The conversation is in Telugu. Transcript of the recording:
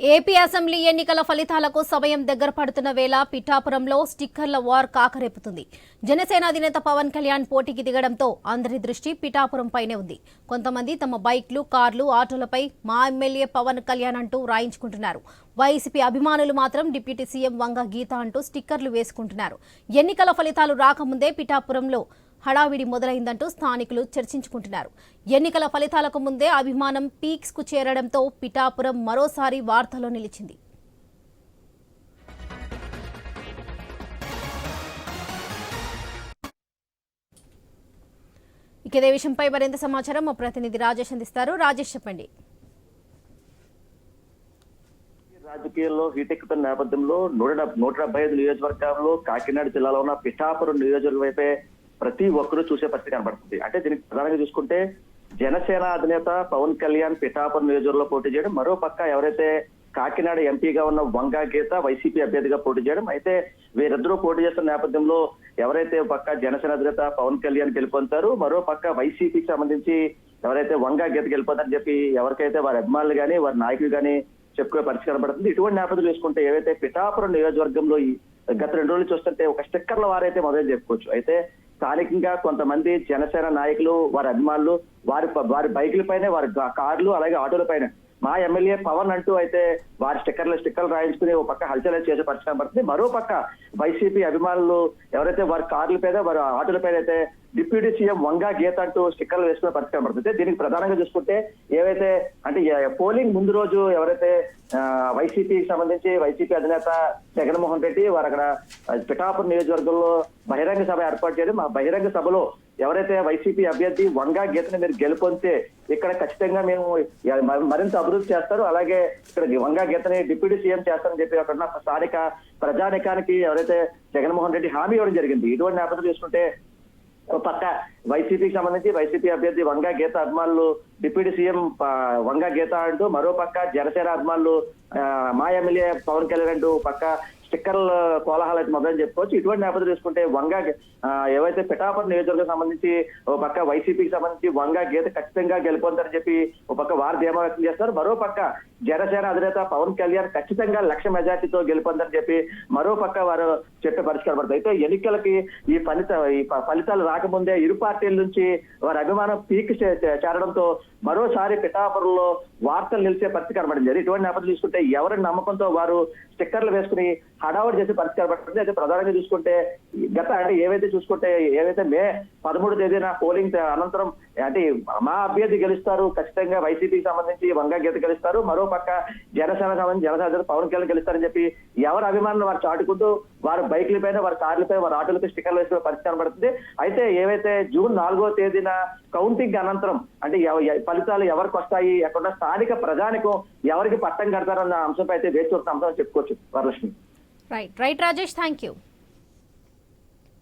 ఏపీ అసెంబ్లీ ఎన్నికల ఫలితాలకు సమయం దగ్గర పడుతున్న వేళ పిఠాపురంలో స్టిక్కర్ల వార్ కాకరేపుతుంది. జనసేన అధినేత పవన్ కళ్యాణ్ పోటీకి దిగడంతో అందరి దృష్టి పిఠాపురం పైనే ఉంది. కొంతమంది తమ బైక్లు కార్లు ఆటోలపై మా ఎమ్మెల్యే పవన్ కళ్యాణ్ అంటూ రాయించుకుంటున్నారు. వైసీపీ అభిమానులు మాత్రం డిప్యూటీ సీఎం వంగ గీత అంటూ స్టిక్కర్లు వేసుకుంటున్నారు. ఎన్నికల ఫలితాలు రాకముందే పిఠాపురంలో హడావిడి మొదలైందంటూ స్థానికులు చర్చించుకుంటున్నారు. ఎన్నికల ఫలితాలకు ముందే అభిమానం పీక్స్కు చేరడంతో పిఠాపురం మరోసారి వార్తలో నిలిచింది. ఇక ఇదే విషయంపై మరింత సమాచారం మా ప్రతినిధి రాజేష్ అందిస్తారు. రాజేష్ చెప్పండి. రాజకీయాల్లో హీటెక్కుతున్న నేపథ్యంలో నూట నూట డెబ్బై ఐదు నియోజకవర్గాల్లో కాకినాడ జిల్లాలో ఉన్న పిఠాపురం నియోజకవర్గం వైపే ప్రతి ఒక్కరూ చూసే పరిస్థితి కనబడుతుంది. అంటే దీనికి ప్రధానంగా చూసుకుంటే జనసేన అధినేత పవన్ కళ్యాణ్ పిఠాపురం నియోజకవర్గంలో పోటీ చేయడం మరో పక్క ఎవరైతే కాకినాడ ఎంపీగా ఉన్న వంగా గీత వైసీపీ అభ్యర్థిగా పోటీ చేయడం అయితే వీరిద్దరూ పోటీ చేస్తున్న నేపథ్యంలో ఎవరైతే పక్క జనసేన అధినేత పవన్ కళ్యాణ్ గెలుపొందుతారు మరో పక్క వైసీపీకి సంబంధించి ఎవరైతే వంగా గీత గెలుపొందని చెప్పి ఎవరికైతే వారి అభిమానులు కానీ వారి నాయకులు కానీ చెప్పుకునే పరిస్థితి కనబడుతుంది. ఇటువంటి నేపథ్యం చూసుకుంటే ఏవైతే పిఠాపురం నియోజకవర్గంలో గత రెండు రోజులు చూస్తుంటే ఒక స్టిక్కర్ల వారైతే మొదలు చెప్పుకోవచ్చు. అయితే స్థానికంగా కొంతమంది జనసేన నాయకులు వారి అభిమానులు వారి వారి బైకుల పైన వారి కార్లు అలాగే ఆటోల పైన. మా ఎమ్మెల్యే పవన్ అంటూ అయితే వారి స్టిక్కర్లు స్టిక్కర్లు రాయించుకుని ఒక పక్క హల్చల్ చేసే పరిస్థితి పడుతుంది మరో పక్క వైసీపీ అభిమానులు ఎవరైతే వారి కార్ల పైన వారి ఆటోల పైన అయితే డిప్యూటీ సీఎం వంగా గీత అంటూ స్టిక్కర్లు వేసుకునే పరిస్థితి కనబడుతుంది. దీనికి ప్రధానంగా చూసుకుంటే ఏవైతే అంటే పోలింగ్ ముందు రోజు ఎవరైతే వైసీపీకి సంబంధించి వైసీపీ అధినేత జగన్మోహన్ రెడ్డి వారు అక్కడ పిఠాపురం నియోజకవర్గంలో బహిరంగ సభ ఏర్పాటు చేయడం ఆ బహిరంగ సభలో ఎవరైతే వైసీపీ అభ్యర్థి వంగా గీతని మీరు గెలుపొందితే ఇక్కడ ఖచ్చితంగా మేము మరింత అభివృద్ధి చేస్తారు. అలాగే ఇక్కడ వంగా గీతని డిప్యూటీ సీఎం చేస్తారని చెప్పి అక్కడ స్థానిక ప్రజానికానికి ఎవరైతే జగన్మోహన్ రెడ్డి హామీ ఇవ్వడం జరిగింది. ఇటువంటి నేపథ్యం చూసుకుంటే పక్క వైసీపీకి సంబంధించి వైసీపీ అభ్యర్థి వంగా గీత అభిమానులు డిప్యూటీ సీఎం వంగా గీత అంటూ మరో పక్క జనసేన అభిమానులు మా ఎమ్మెల్యే పవన్ కళ్యాణ్ అంటూ పక్క స్టిక్కర్ల కోలాహలం అయితే మొదలని చెప్పుకోవచ్చు. ఇటువంటి నేపథ్యం తీసుకుంటే వంగ ఏవైతే పిఠాపురం నియోజకవర్గం సంబంధించి ఒక పక్క వైసీపీకి సంబంధించి వంగ గీత ఖచ్చితంగా గెలుపొందని చెప్పి ఒక పక్క వారు ధీమా వ్యక్తం చేస్తారు మరో పక్క జనసేన అధినేత పవన్ కళ్యాణ్ ఖచ్చితంగా లక్ష మెజార్టీతో గెలుపొందని చెప్పి మరో పక్క వారు చెప్పే పరిష్కారం పడుతుంది అయితే ఎన్నికలకి ఈ ఫలిత ఈ ఫలితాలు రాకముందే ఇరు పార్టీల నుంచి వారి అభిమానం పీక్ చే- చేరడంతో మరోసారి పిఠాపురంలో వార్తలు నిలిచే పరిస్థితి కనబడింది. ఇటువంటి నేపథ్యం చూసుకుంటే ఎవరి నమ్మకంతో వారు స్టిక్కర్లు వేసుకుని హడావుడి చేసే పరిస్థితి కనబడుతుంది. అయితే ప్రధానంగా చూసుకుంటే గత అంటే ఏవైతే చూసుకుంటే ఏవైతే మే పదమూడు తేదీన పోలింగ్ అనంతరం అంటే మా అభ్యర్థి గెలుస్తారు ఖచ్చితంగా వైసీపీకి సంబంధించి వంగా గీత గెలుస్తారు మరో పక్క జనసేన సంబంధించి జనసేన పవన్ కళ్యాణ్ గెలుస్తారని చెప్పి ఎవరి అభిమానులు వారు చాటుకుంటూ వారి బైక్ల పైన వారి కార్లపై వారి ఆటోలపై స్టిక్కర్లు వేసిన పరిస్థితి కనబడుతుంది. అయితే ఏవైతే జూన్ నాలుగో తేదీన కౌంటింగ్ అనంతరం అంటే ఫలితాలు ఎవరికి వస్తాయి అక్కడ స్థానిక ప్రజానికం ఎవరికి పట్టం కడతారన్న అంశంపై అయితే వేచి చూస్తున్న అంశం చెప్పుకోవచ్చు Varalakshmi. Right right Rajesh thank you